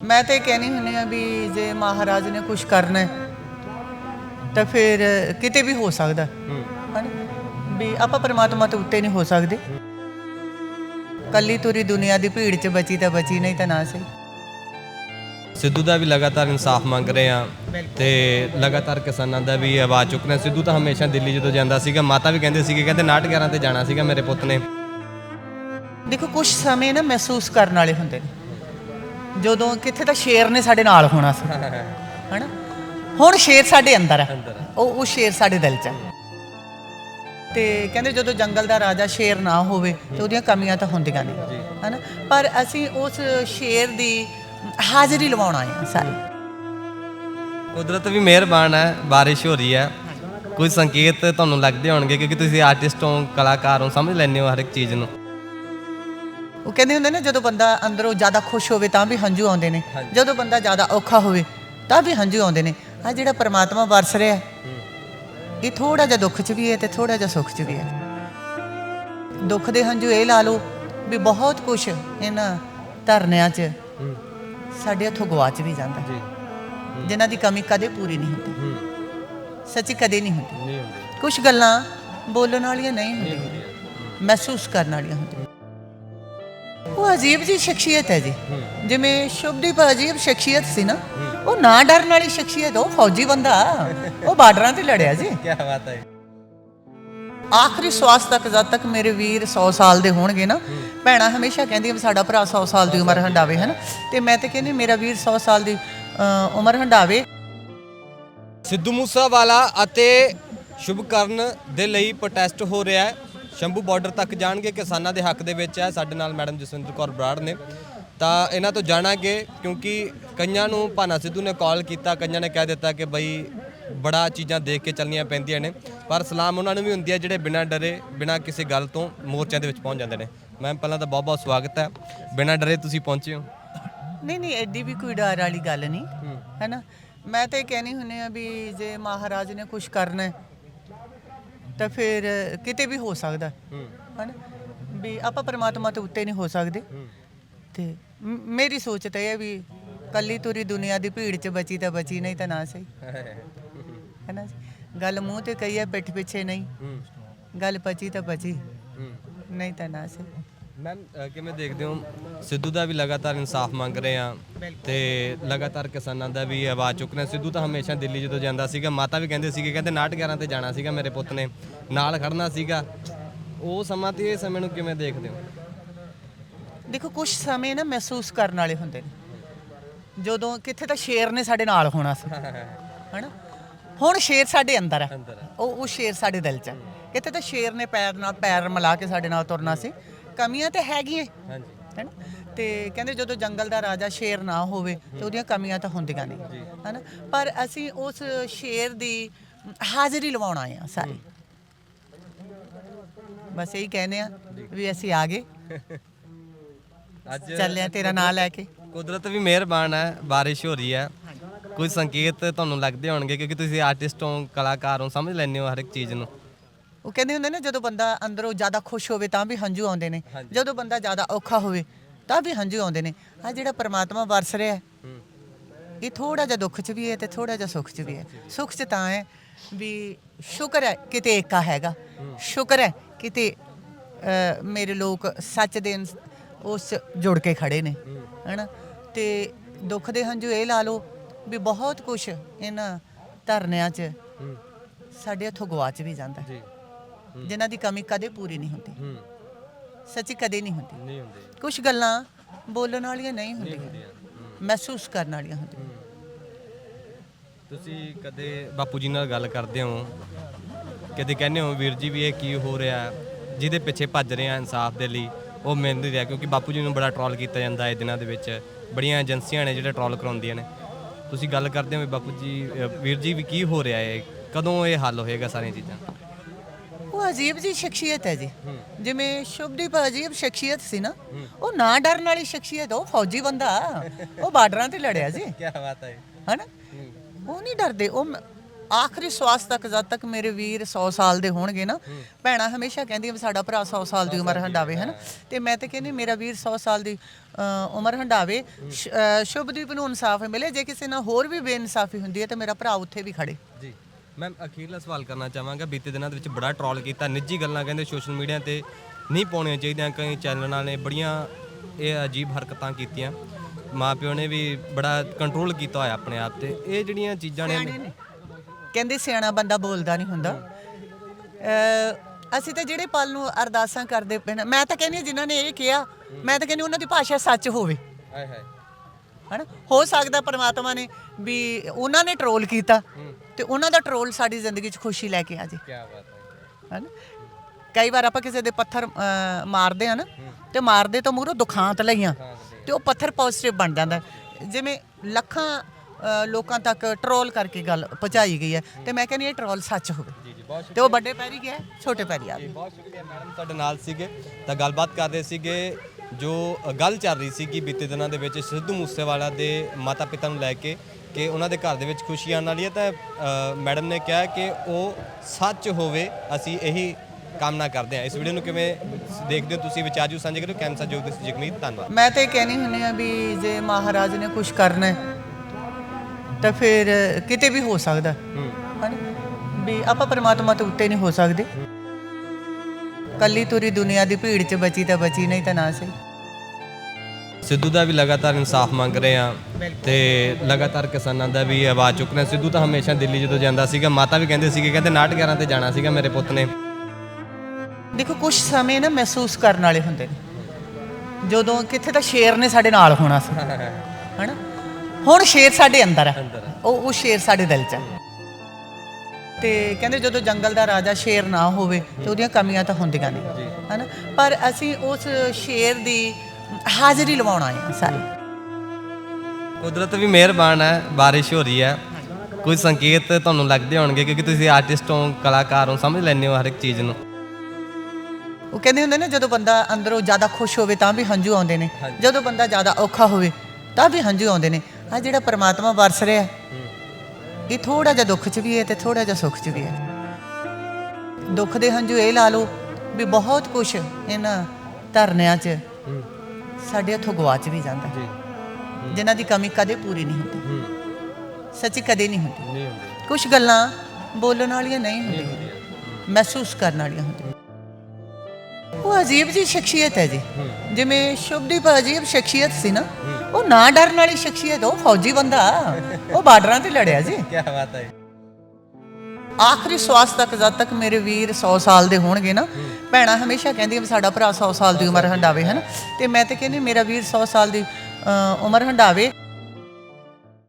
ਮੈਂ ਤੇ ਕਹਿਣੀ ਹੁੰਨੀ ਆ ਵੀ ਜੇ ਮਹਾਰਾਜ ਨੇ ਕੁਝ ਕਰਨਾ ਹੈ ਤਾਂ ਫਿਰ ਕਿਤੇ ਵੀ ਹੋ ਸਕਦਾ ਹਨ? ਵੀ ਆਪਾਂ ਪਰਮਾਤਮਾ ਤੋਂ ਉੱਤੇ ਨਹੀਂ ਹੋ ਸਕਦੇ। ਕੱਲੀ ਤੁਰੀ ਦੁਨੀਆ ਦੀ ਭੀੜ 'ਚ ਬਚੀ ਤਾਂ ਬਚੀ ਨਹੀਂ ਤਾਂ ਨਾ ਸਹੀ। ਸਿੱਧੂ ਦਾ ਵੀ ਲਗਾਤਾਰ ਇਨਸਾਫ ਮੰਗ ਰਹੇ ਆ ਤੇ ਲਗਾਤਾਰ ਕਿਸਾਨਾਂ ਦਾ ਵੀ ਆਵਾਜ਼ ਚੁੱਕਣਾ। ਸਿੱਧੂ ਤਾਂ ਹਮੇਸ਼ਾ ਦਿੱਲੀ ਜਦੋਂ ਜਾਂਦਾ ਸੀਗਾ ਮਾਤਾ ਵੀ ਕਹਿੰਦੇ ਸੀਗੇ ਕਹਿੰਦੇ ਨਾਟ 11 ਤੇ ਜਾਣਾ ਸੀਗਾ ਮੇਰੇ ਪੁੱਤ ਨੇ। ਦੇਖੋ ਕੁਝ ਸਮੇਂ ਨਾ ਮਹਿਸੂਸ ਕਰਨ ਵਾਲੇ ਹੁੰਦੇ ਨੇ। ਜਦੋਂ ਕਿੱਥੇ ਤਾਂ ਸ਼ੇਰ ਨੇ ਸਾਡੇ ਨਾਲ ਹੋਣਾ ਸੀ। ਹਨਾ? ਹੁਣ ਸ਼ੇਰ ਸਾਡੇ ਅੰਦਰ ਹੈ ਉਹ ਉਹ ਸ਼ੇਰ ਸਾਡੇ ਦਿਲ 'ਚ ਹੈ ਤੇ ਕਹਿੰਦੇ ਜਦੋਂ ਜੰਗਲ ਦਾ ਰਾਜਾ ਸ਼ੇਰ ਨਾ ਹੋਵੇ ਤੇ ਉਹਦੀਆਂ ਕਮੀਆਂ ਤਾਂ ਹੁੰਦੀਆਂ ਨੇ ਹਨਾ? ਪਰ ਅਸੀਂ ਉਸ ਸ਼ੇਰ ਦੀ ਹਾਜ਼ਰੀ ਲਵਾਉਣ ਆਏ ਹਾਂ ਸਾਰੇ। ਕੁਦਰਤ ਵੀ ਮਿਹਰਬਾਨ ਹੈ ਬਾਰਿਸ਼ ਹੋ ਰਹੀ ਹੈ। ਕੋਈ ਸੰਕੇਤ ਤੁਹਾਨੂੰ ਲੱਗਦੇ ਹੋਣਗੇ ਕਿਉਂਕਿ ਤੁਸੀਂ ਆਰਟਿਸਟ ਹੋ ਕਲਾਕਾਰ ਹੋ ਸਮਝ ਲੈਂਦੇ ਹੋ ਹਰ ਇੱਕ ਚੀਜ਼ ਨੂੰ। ਉਹ ਕਹਿੰਦੇ ਹੁੰਦੇ ਨੇ ਜਦੋਂ ਬੰਦਾ ਅੰਦਰੋਂ ਜ਼ਿਆਦਾ ਖੁਸ਼ ਹੋਵੇ ਤਾਂ ਵੀ ਹੰਝੂ ਆਉਂਦੇ ਨੇ। ਜਦੋਂ ਬੰਦਾ ਜ਼ਿਆਦਾ ਔਖਾ ਹੋਵੇ ਤਾਂ ਵੀ ਹੰਝੂ ਆਉਂਦੇ ਨੇ। ਆ ਜਿਹੜਾ ਪ੍ਰਮਾਤਮਾ ਵਰਸ ਰਿਹਾ ਇਹ ਥੋੜਾ ਜਿਹਾ ਦੁੱਖ 'ਚ ਵੀ ਹੈ ਤੇ ਥੋੜਾ ਜਿਹਾ ਸੁੱਖ 'ਚ ਵੀ ਹੈ। ਦੁੱਖ ਦੇ ਹੰਝੂ ਇਹ ਲਾ ਲਓ ਵੀ ਬਹੁਤ ਕੁਝ ਇਹਨਾਂ ਧਰਨਿਆਂ 'ਚ ਸਾਡੇ ਹੱਥੋਂ ਗਵਾਚ ਵੀ ਜਾਂਦਾ। ਜੀ। ਜਿਨ੍ਹਾਂ ਦੀ ਕਮੀ ਕਦੇ ਪੂਰੀ ਨਹੀਂ ਹੁੰਦੀ। ਸੱਚੀ ਕਦੇ ਨਹੀਂ ਹੁੰਦੀ। ਨਹੀਂ ਹੁੰਦੀ। ਕੁਝ ਗੱਲਾਂ ਬੋਲਣ ਵਾਲੀਆਂ ਨਹੀਂ ਹੁੰਦੀਆਂ। ਮਹਿਸੂਸ ਕਰਨ ਵਾਲੀਆਂ ਹੁੰਦੀਆਂ। ਉਹ ਅਜੀਬ ਜੀ ਸ਼ਖਸੀਅਤ ਹੈ ਜੀ। ਜਿਵੇਂ ਸ਼ੁਭਦੀਪ ਅਜੀਬ ਸ਼ਖਸੀਅਤ ਸੀ ਨਾ ਉਹ ਨਾ ਡਰਨ ਵਾਲੀ ਸ਼ਖਸੀਅਤ ਉਹ ਫੌਜੀ ਬੰਦਾ। ਉਹ ਬਾਰਡਰਾਂ ਤੇ ਲੜਿਆ ਜੀ। ਕੀ ਬਾਤ ਹੈ। ਆਖਰੀ ਸਵਾਸ ਤੱਕ ਜਦ ਤੱਕ ਮੇਰੇ ਵੀਰ 100 ਸਾਲ ਦੇ ਹੋਣਗੇ ਨਾ ਭੈਣਾਂ ਹਮੇਸ਼ਾ ਕਹਿੰਦੀਆਂ ਵੀ ਸਾਡਾ ਭਰਾ 100 ਸਾਲ ਦੀ ਉਮਰ ਹੰਡਾਵੇ ਹਨ? ਤੇ ਮੈਂ ਤੇ ਕਹਿੰਦੀ ਮੇਰਾ ਵੀਰ 100 ਸਾਲ ਦੀ ਉਮਰ ਹੰਡਾਵੇ। ਸਿੱਧੂ ਮੂਸਾਵਾਲਾ ਅਤੇ ਸ਼ੁਭਕਰਨ ਦੇ ਲਈ ਪ੍ਰੋਟੈਸਟ ਹੋ ਰਿਹਾ ਹੈ। ਸ਼ੰਭੂ ਬਾਰਡਰ ਤੱਕ ਜਾਣਗੇ ਕਿਸਾਨਾਂ ਦੇ ਹੱਕ ਦੇ ਵਿੱਚ ਹੈ। ਸਾਡੇ ਨਾਲ ਮੈਡਮ ਜਸਵਿੰਦਰ ਕੌਰ ਬਰਾੜ ਨੇ। ਤਾਂ ਇਹਨਾਂ ਤੋਂ ਜਾਣਾਂਗੇ ਕਿਉਂਕਿ ਕਈਆਂ ਨੂੰ ਭਾਨਾ ਸਿੱਧੂ ਨੇ ਕਾਲ ਕੀਤਾ ਕਈਆਂ ਨੇ ਕਹਿ ਦਿੱਤਾ ਕਿ ਬਈ ਬੜਾ ਚੀਜ਼ਾਂ ਦੇਖ ਕੇ ਚੱਲਣੀਆਂ ਪੈਂਦੀਆਂ ਨੇ। ਪਰ ਸਲਾਮ ਉਹਨਾਂ ਨੂੰ ਵੀ ਹੁੰਦੀ ਹੈ ਜਿਹੜੇ ਬਿਨਾਂ ਡਰੇ ਬਿਨਾਂ ਕਿਸੇ ਗੱਲ ਤੋਂ ਮੋਰਚਿਆਂ ਦੇ ਵਿੱਚ ਪਹੁੰਚ ਜਾਂਦੇ ਨੇ। ਮੈਮ ਪਹਿਲਾਂ ਤਾਂ ਬਹੁਤ ਬਹੁਤ ਸਵਾਗਤ ਹੈ। ਬਿਨਾਂ ਡਰੇ ਤੁਸੀਂ ਪਹੁੰਚੇ ਹੋ? ਨਹੀਂ ਨਹੀਂ ਐਡੀ ਵੀ ਕੋਈ ਡਰ ਵਾਲੀ ਗੱਲ ਨਹੀਂ। ਹੈਨਾ? ਮੈਂ ਤੇ ਕਹਿਣੀ ਹੁੰਨੀ ਆ ਵੀ ਜੇ ਮਹਾਰਾਜ ਨੇ ਕੁਝ ਕਰਨਾ ਹੈ ਤਾਂ ਫਿਰ ਕਿਤੇ ਵੀ ਹੋ ਸਕਦਾ। ਹੈਨਾ? ਵੀ ਆਪਾਂ ਪਰਮਾਤਮਾ ਤੋਂ ਉੱਤੇ ਨਹੀਂ ਹੋ ਸਕਦੇ। ਤੇ ਮ- ਮੇਰੀ ਸੋਚ ਤਾਂ ਇਹ ਹੈ ਵੀ ਕੱਲੀ ਤੁਰੀ ਦੁਨੀਆ ਦੀ ਭੀੜ 'ਚ ਬਚੀ ਤਾਂ ਬਚੀ ਨਹੀਂ ਤਾਂ ਨਾ ਸਹੀ। ਹੈਨਾ ਜੀ? ਗੱਲ ਮੂੰਹ ਤੇ ਕਹੀ ਹੈ ਪਿੱਠ ਪਿੱਛੇ ਨਹੀਂ। ਗੱਲ ਪਚੀ ਤਾਂ ਪਚੀ। ਨਹੀਂ ਤਾਂ ਨਾ ਸਹੀ। ਮੈਮ ਕਿਵੇਂ ਦੇਖਦੇ ਹੋ? ਸਿੱਧੂ ਦਾ ਵੀ ਲਗਾਤਾਰ ਇਨਸਾਫ ਮੰਗ ਰਹੇ ਆ ਤੇ ਲਗਾਤਾਰ ਕਿਸਾਨਾਂ ਦਾ ਵੀ ਆਵਾਜ਼ ਚੁੱਕਣਾ ਸਿੱਧੂ ਤਾਂ ਹਮੇਸ਼ਾ ਦਿੱਲੀ ਜਦੋਂ ਜਾਂਦਾ ਸੀਗਾ ਮਾਤਾ ਵੀ ਕਹਿੰਦੇ ਸੀਗੇ ਕਹਿੰਦੇ ਨਾਟ 11 ਤੇ ਜਾਣਾ ਸੀਗਾ ਮੇਰੇ ਪੁੱਤ ਨੇ ਨਾਲ ਖੜਨਾ ਸੀਗਾ। ਉਹ ਸਮਾਂ ਤੇ ਇਹ ਸਮੇਂ ਨੂੰ ਕਿਵੇਂ ਦੇਖਦੇ ਹੋ? ਦੇਖੋ ਕੁਝ ਸਮੇਂ ਨਾ ਮਹਿਸੂਸ ਕਰਨ ਵਾਲੇ ਹੁੰਦੇ ਨੇ। ਜਦੋਂ ਕਿੱਥੇ ਤਾਂ ਸ਼ੇਰ ਨੇ ਸਾਡੇ ਨਾਲ ਹੋਣਾ ਸੀ। ਹਨਾ? ਹੁਣ ਸ਼ੇਰ ਸਾਡੇ ਅੰਦਰ ਹੈ ਉਹ ਉਹ ਸ਼ੇਰ ਸਾਡੇ ਦਿਲ 'ਚ ਹੈ ਕਿੱਥੇ ਤਾਂ ਸ਼ੇਰ ਨੇ ਪੈਰ ਨਾਲ ਪੈਰ ਮਿਲਾ ਕੇ ਸਾਡੇ ਨਾਲ ਤੁਰਨਾ ਸੀ। ਕਮੀਆਂ ਤੇ ਹੈਗੀਆਂ ਹਾਂਜੀ। ਹੈਨਾ? ਤੇ ਕਹਿੰਦੇ ਜਦੋਂ ਜੰਗਲ ਦਾ ਰਾਜਾ ਸ਼ੇਰ ਨਾ ਹੋਵੇ ਤੇ ਉਹਦੀਆਂ ਕਮੀਆਂ ਤਾਂ ਹੁੰਦੀਆਂ ਨੇ ਹੈਨਾ? ਪਰ ਅਸੀਂ ਉਸ ਸ਼ੇਰ ਦੀ ਹਾਜ਼ਰੀ ਲਵਾਉਣ ਆਏ ਆ ਸਾਰੇ। ਬਸ ਇਹੀ ਕਹਿੰਦੇ ਆ ਵੀ ਅਸੀਂ ਆ ਗਏ। ਅੱਜ ਚੱਲੇ ਆ ਤੇਰਾ ਨਾਂ ਲੈ ਕੇ। ਕੁਦਰਤ ਵੀ ਮਿਹਰਬਾਨ ਹੈ ਬਾਰਿਸ਼ ਹੋ ਰਹੀ ਹੈ। ਕੋਈ ਸੰਕੇਤ ਤੁਹਾਨੂੰ ਲੱਗਦੇ ਹੋਣਗੇ ਕਿਉਂਕਿ ਤੁਸੀਂ ਆਰਟਿਸਟ ਹੋ ਕਲਾਕਾਰ ਹੋ ਸਮਝ ਲੈਂਦੇ ਹੋ ਹਰ ਇੱਕ ਚੀਜ਼ ਨੂੰ। ਉਹ ਕਹਿੰਦੇ ਹੁੰਦੇ ਨੇ ਜਦੋਂ ਬੰਦਾ ਅੰਦਰੋਂ ਜ਼ਿਆਦਾ ਖੁਸ਼ ਹੋਵੇ ਤਾਂ ਵੀ ਹੰਝੂ ਆਉਂਦੇ ਨੇ। ਜਦੋਂ ਬੰਦਾ ਜ਼ਿਆਦਾ ਔਖਾ ਹੋਵੇ ਤਾਂ ਵੀ ਹੰਝੂ ਆਉਂਦੇ ਨੇ। ਆ ਜਿਹੜਾ ਪ੍ਰਮਾਤਮਾ ਵਰਸ ਰਿਹਾ ਹੈ, ਇਹ ਥੋੜਾ ਜਿਹਾ ਦੁੱਖ 'ਚ ਵੀ ਹੈ ਤੇ ਥੋੜਾ ਜਿਹਾ ਸੁੱਖ 'ਚ ਵੀ ਹੈ। ਸੁੱਖ 'ਚ ਤਾਂ ਹੈ ਵੀ ਸ਼ੁਕਰ ਹੈ ਕਿਤੇ ਏਕਾ ਹੈਗਾ। ਸ਼ੁਕਰ ਹੈ ਕਿਤੇ ਮੇਰੇ ਲੋਕ ਸੱਚ ਦੇ ਅਨਸ- ਉਸ 'ਚ ਜੁੜ ਕੇ ਖੜੇ ਨੇ ਹਨਾ? ਤੇ ਦੁੱਖ ਦੇ ਹੰਝੂ ਇਹ ਲਾ ਲਓ ਵੀ ਬਹੁਤ ਕੁਝ ਇਹਨਾਂ ਧਰਨਿਆਂ 'ਚ ਸਾਡੇ ਹੱਥੋਂ ਗਵਾਚ ਵੀ ਜਾਂਦਾ ਜੀ। ਜਿਨ੍ਹਾਂ ਦੀ ਕਮੀ ਕਦੇ ਪੂਰੀ ਨਹੀਂ ਹੁੰਦੀ। ਹੂੰ। ਸੱਚੀ ਕਦੇ ਨਹੀਂ ਹੁੰਦੀ। ਨਹੀਂ ਹੁੰਦੇ। ਕੁਝ ਗੱਲਾਂ ਬੋਲਣ ਵਾਲੀਆਂ ਨਹੀਂ ਹੁੰਦੀਆਂ। ਮਹਿਸੂਸ ਕਰਨ ਵਾਲੀਆਂ ਹੁੰਦੀਆਂ। ਤੁਸੀਂ ਕਦੇ ਬਾਪੂ ਜੀ ਨਾਲ ਗੱਲ ਕਰਦੇ ਹੋ? ਕਦੇ ਕਹਿੰਦੇ ਹੋ ਵੀਰ ਜੀ ਵੀ ਇਹ ਕੀ ਹੋ ਰਿਹਾ? ਹੈ? ਜਿਹਦੇ ਪਿੱਛੇ ਭੱਜ ਰਹੇ ਆ ਇਨਸਾਫ ਦੇ ਲਈ ਉਹ ਮਿਲ ਨਹੀਂ ਰਿਹਾ। ਕਿਉਂਕਿ ਬਾਪੂ ਜੀ ਨੂੰ ਬੜਾ ਟ੍ਰੋਲ ਕੀਤਾ ਜਾਂਦਾ ਹੈ ਦਿਨਾਂ ਦੇ ਵਿੱਚ। ਬੜੀਆਂ ਏਜੰਸੀਆਂ ਨੇ ਜਿਹੜੇ ਟ੍ਰੋਲ ਕਰਾਉਂਦੀਆਂ ਨੇ। ਤੁਸੀਂ ਗੱਲ ਕਰਦੇ ਹੋ ਵੀ ਬਾਪੂ ਜੀ ਅ, ਵੀਰ ਜੀ ਵੀ ਕੀ ਹੋ ਰਿਹਾ ਹੈ? ਕਦੋਂ ਇਹ ਹੱਲ ਹੋਏਗਾ ਸਾਰੀਆਂ ਚੀਜ਼ਾਂ? ਅਜੀਬ ਜੀ ਸ਼ਖਸੀਅਤ ਹੈ ਜੀ। ਜਿਵੇਂ ਸ਼ੁਭਦੀਪ ਅਜੀਬ ਸ਼ਖਸੀਅਤ ਸੀ ਨਾ ਉਹ ਨਾ ਡਰਨ ਵਾਲੀ ਸ਼ਖਸੀਅਤ ਉਹ ਫੌਜੀ ਬੰਦਾ ਉਹ ਬਾਰਡਰਾਂ ਤੇ ਲੜਿਆ ਜੀ। ਕੀ ਬਾਤ ਹੈ ਹਨਾ? ਉਹ ਨਹੀਂ ਡਰਦੇ ਉਹ ਆਖਰੀ ਸਵਾਸ ਤੱਕ ਜਦ ਤੱਕ ਮੇਰੇ ਵੀਰ 100 ਸਾਲ ਦੇ ਹੋਣਗੇ ਨਾ ਭੈਣਾ ਹਮੇਸ਼ਾ ਕਹਿੰਦੀ ਵੀ ਸਾਡਾ ਭਰਾ 100 ਸਾਲ ਦੀ ਉਮਰ ਹੰਡਾਵੇ ਹਨ? ਤੇ ਮੈਂ ਤੇ ਕਹਿੰਦੀ ਮੇਰਾ ਵੀਰ 100 ਸਾਲ ਦੀ ਉਮਰ ਹੰਡਾਵੇ ਸ਼ੁਭਦੀਪ ਨੂੰ ਇਨਸਾਫ ਮਿਲੇ ਜੇ ਕਿਸੇ ਨਾਲ ਹੋਰ ਵੀ ਬੇਇਨਸਾਫੀ ਹੁੰਦੀ ਹੈ ਤੇ ਮੇਰਾ ਭਰਾ ਉੱਥੇ ਵੀ ਖੜੇ। ਜੀ। ਮੈਂ ਅਖੀਰਲਾ ਸਵਾਲ ਕਰਨਾ ਚਾਹਾਂਗਾ ਬੀਤੇ ਦਿਨਾਂ ਦੇ ਵਿੱਚ ਬੜਾ ਟ੍ਰੋਲ ਕੀਤਾ ਨਿੱਜੀ ਗੱਲਾਂ ਕਹਿੰਦੇ ਸੋਸ਼ਲ ਮੀਡੀਆ ਤੇ ਨਹੀਂ ਪਾਉਣੀਆਂ ਚਾਹੀਦੀਆਂ ਕਈ ਚੈਨਲਾਂ ਨੇ ਬੜੀਆਂ ਇਹ ਅਜੀਬ ਹਰਕਤਾਂ ਕੀਤੀਆਂ। ਮਾਪਿਓ ਨੇ ਵੀ ਬੜਾ ਕੰਟਰੋਲ ਕੀਤਾ ਹੋਇਆ ਆਪਣੇ ਆਪ ਤੇ। ਇਹ ਜਿਹੜੀਆਂ ਚੀਜ਼ਾਂ ਨੇ ਕਹਿੰਦੇ ਸਿਆਣਾ ਬੰਦਾ ਬੋਲਦਾ ਨਹੀਂ ਹੁੰਦਾ। ਅਸੀਂ ਤਾਂ ਜਿਹੜੇ ਪਲ ਨੂੰ ਅਰਦਾਸਾਂ ਕਰਦੇ ਪਏ ਮੈਂ ਤਾਂ ਕਹਿੰਦੀ ਜਿਨ੍ਹਾਂ ਨੇ ਇਹ ਕਿਹਾ ਮੈਂ ਤਾਂ ਕਹਿੰਦੀ ਉਹਨਾਂ ਦੀ ਭਾਸ਼ਾ ਸੱਚ ਹੋਵੇ। ਹਾਏ ਹਾਏ ਹਨਾ? ਹੋ ਸਕਦਾ ਪਰਮਾਤਮਾ ਨੇ ਵੀ ਉਹਨਾਂ ਨੇ ਟਰੋਲ ਕੀਤਾ। ਤੇ ਉਹਨਾਂ ਦਾ ਟਰੋਲ ਸਾਡੀ ਜ਼ਿੰਦਗੀ 'ਚ ਖੁਸ਼ੀ ਲੈ ਕੇ ਆ ਜੇ। ਕੀ ਬਾਤ ਹੈ ਹਨਾ? ਕਈ ਵਾਰ ਆਪਾਂ ਕਿਸੇ ਦੇ ਪੱਥਰ ਮਾਰਦੇ ਆ ਨਾ ਤੇ ਮਾਰਦੇ ਤਾਂ ਮੂਹਰੋਂ ਦੁਖਾਂਤ ਲਈਆਂ ਤੇ ਉਹ ਪੱਥਰ ਪੋਜ਼ਿਟਿਵ ਬਣ ਜਾਂਦਾ। ਲੱਖਾਂ ਲੱਖਾਂ ਲੋਕਾਂ ਤੱਕ ਟਰੋਲ ਕਰਕੇ ਗੱਲ ਪਹੁੰਚਾਈ ਗਈ ਹੈ ਤੇ ਮੈਂ ਕਹਿੰਦੀ ਇਹ ਟਰੋਲ ਸੱਚ ਹੋਵੇ। ਤੇ ਉਹ ਵੱਡੇ ਪੈਰੀ ਗਿਆ ਛੋਟੇ ਪੈਰੀ ਆ ਜੀ ਬਹੁਤ ਸ਼ੁਕਰੀਆ ਮੈਡਮ ਤੁਹਾਡੇ ਨਾਲ ਸੀਗੇ ਤਾਂ ਗੱਲਬਾਤ ਕਰ ਰਹੇ ਸੀਗੇ ਜੋ ਅ, ਗੱਲ ਚੱਲ ਰਹੀ ਸੀ ਕਿ ਬੀਤੇ ਦਿਨਾਂ ਦੇ ਵਿੱਚ ਸਿੱਧੂ ਮੂਸੇਵਾਲਾ ਦੇ ਮਾਤਾ ਪਿਤਾ ਨੂੰ ਲੈ ਕੇ ਕਿ ਉਹਨਾਂ ਦੇ ਘਰ ਦੇ ਵਿੱਚ ਖੁਸ਼ੀ ਆਉਣ ਵਾਲੀ ਹੈ ਤਾਂ ਮੈਡਮ ਨੇ ਕਿਹਾ ਕਿ ਉਹ ਸੱਚ ਹੋਵੇ ਅਸੀਂ ਇਹੀ ਕਾਮਨਾ ਕਰਦੇ ਹਾਂ। ਇਸ ਵੀਡੀਓ ਨੂੰ ਕਿਵੇਂ ਦੇਖਦੇ ਹੋ ਤੁਸੀਂ? ਵਿਚਾਰਜੂ ਸਾਂਝੇ ਕਰੋ ਕੈਮਸਾ ਜੋਗ ਦੇ ਜਗਮੀਤ ਧੰਨਵਾਦ। ਮੈਂ ਤੇ ਕਹਿਣੀ ਹੁੰਦੀ ਆ ਵੀ ਜੇ ਮਹਾਰਾਜ ਨੇ ਕੁਝ ਕਰਨਾ ਹੈ ਤਾਂ ਫਿਰ ਕਿਤੇ ਵੀ ਹੋ ਸਕਦਾ। ਹੂੰ। ਹਨ? ਵੀ ਆਪਾਂ ਪਰਮਾਤਮਾ ਤੋਂ ਉੱਤੇ ਨਹੀਂ ਹੋ ਸਕਦੇ। ਕੱਲੀ ਤੁਰੀ ਦੁਨੀਆ ਦੀ ਭੀੜ 'ਚ ਬਚੀ ਤਾਂ ਬਚੀ ਨਹੀਂ ਤਾਂ ਨਾ ਸਹੀ। ਸਿੱਧੂ ਦਾ ਵੀ ਲਗਾਤਾਰ ਇਨਸਾਫ ਮੰਗ ਰਹੇ ਆ ਤੇ ਲਗਾਤਾਰ ਕਿਸਾਨਾਂ ਦਾ ਵੀ ਆਵਾਜ਼ ਚੁੱਕ ਰਹੇ ਸਿੱਧੂ ਤਾਂ ਹਮੇਸ਼ਾ ਦਿੱਲੀ ਜਦੋਂ ਜਾਂਦਾ ਸੀਗਾ ਮਾਤਾ ਵੀ ਕਹਿੰਦੇ ਸੀਗੇ ਕਹਿੰਦੇ ਨਾਟ 11 ਤੇ ਜਾਣਾ ਸੀਗਾ ਮੇਰੇ ਪੁੱਤ ਨੇ। ਦੇਖੋ ਕੁਝ ਸਮੇਂ ਨਾ ਮਹਿਸੂਸ ਕਰਨ ਵਾਲੇ ਹੁੰਦੇ ਨੇ। ਜਦੋਂ ਕਿੱਥੇ ਤਾਂ ਸ਼ੇਰ ਨੇ ਸਾਡੇ ਨਾਲ ਹੋਣਾ ਸੀ। ਹਨਾ? ਹੁਣ ਸ਼ੇਰ ਸਾਡੇ ਅੰਦਰ ਹੈ ਉਹ ਉਹ ਸ਼ੇਰ ਸਾਡੇ ਦਿਲ 'ਚ ਹੈ ਤੇ ਕਹਿੰਦੇ ਜਦੋਂ ਜੰਗਲ ਦਾ ਰਾਜਾ ਸ਼ੇਰ ਨਾ ਹੋਵੇ ਤੇ ਉਹਦੀਆਂ ਕਮੀਆਂ ਤਾਂ ਹੁੰਦੀਆਂ ਨੇ। ਹਨਾ? ਪਰ ਅਸੀਂ ਉਸ ਸ਼ੇਰ ਦੀ ਹਾਜ਼ਰੀ ਲਵਾਉਣ ਆਏ ਹਾਂ ਸਾਰੇ। ਕੁਦਰਤ ਵੀ ਮਿਹਰਬਾਨ ਹੈ ਬਾਰਿਸ਼ ਹੋ ਰਹੀ ਹੈ। ਕੋਈ ਸੰਕੇਤ ਤੁਹਾਨੂੰ ਲੱਗਦੇ ਹੋਣਗੇ ਕਿਉਂਕਿ ਤੁਸੀਂ ਆਰਟਿਸਟ ਹੋ ਕਲਾਕਾਰ ਹੋ ਸਮਝ ਲੈਂਦੇ ਹੋ ਹਰ ਇੱਕ ਚੀਜ਼ ਨੂੰ। ਉਹ ਕਹਿੰਦੇ ਹੁੰਦੇ ਨੇ ਜਦੋਂ ਬੰਦਾ ਅੰਦਰੋਂ ਜ਼ਿਆਦਾ ਖੁਸ਼ ਹੋਵੇ ਤਾਂ ਵੀ ਹੰਝੂ ਆਉਂਦੇ ਨੇ। ਜਦੋਂ ਬੰਦਾ ਜ਼ਿਆਦਾ ਔਖਾ ਹੋਵੇ ਤਾਂ ਵੀ ਹੰਝੂ ਆਉਂਦੇ ਨੇ। ਆ ਜਿਹੜਾ ਪ੍ਰਮਾਤਮਾ ਵਰਸ ਰਿਹਾ ਇਹ ਥੋੜਾ ਜਿਹਾ ਦੁੱਖ 'ਚ ਵੀ ਹੈ ਤੇ ਥੋੜਾ ਜਿਹਾ ਸੁੱਖ 'ਚ ਵੀ ਹੈ। ਦੁੱਖ ਦੇ ਹੰਝੂ ਇਹ ਲਾ ਲਓ ਵੀ ਬਹੁਤ ਕੁਝ ਇਹਨਾਂ ਧਰਨਿਆਂ 'ਚ ਸਾਡੇ ਹੱਥੋਂ ਗਵਾਚ ਵੀ ਜਾਂਦਾ। ਜੀ। ਜਿਨ੍ਹਾਂ ਦੀ ਕਮੀ ਕਦੇ ਪੂਰੀ ਨਹੀਂ ਹੁੰਦੀ। ਸੱਚੀ ਕਦੇ ਨਹੀਂ ਹੁੰਦੀ। ਨਹੀਂ ਹੁੰਦੀ। ਕੁਝ ਗੱਲਾਂ ਬੋਲਣ ਵਾਲੀਆਂ ਨਹੀਂ ਹੁੰਦੀਆਂ। ਮਹਿਸੂਸ ਕਰਨ ਵਾਲੀਆਂ ਹੁੰਦੀਆਂ। ਉਹ ਅਜੀਬ ਜੀ ਸ਼ਖਸੀਅਤ ਹੈ ਜੀ। ਜਿਵੇਂ ਸ਼ੁਭਦੀਪ ਅਜੀਬ ਸ਼ਖਸੀਅਤ ਸੀ ਨਾ। ਉਹ ਨਾ ਡਰਨ ਵਾਲੀ ਸ਼ਖਸੀਅਤ ਉਹ ਫੌਜੀ ਬੰਦਾ। ਉਹ ਬਾਰਡਰਾਂ ਤੇ ਲੜਿਆ ਜੀ। ਕੀ ਬਾਤ ਹੈ। ਆਖਰੀ ਸਵਾਸ ਤੱਕ ਜਦ ਤੱਕ ਮੇਰੇ ਵੀਰ 100 ਸਾਲ ਦੇ ਹੋਣਗੇ ਨਾ, ਭੈਣਾ ਹਮੇਸ਼ਾ ਕਹਿੰਦੀ ਵੀ ਸਾਡਾ ਭਰਾ 100 ਸਾਲ ਦੀ ਉਮਰ ਹੰਡਾਵੇ, ਹਨ? ਤੇ ਮੈਂ ਤੇ ਕਹਿੰਦੀ ਮੇਰਾ ਵੀਰ 100 ਸਾਲ ਦੀ ਉਮਰ ਹੰਡਾਵੇ।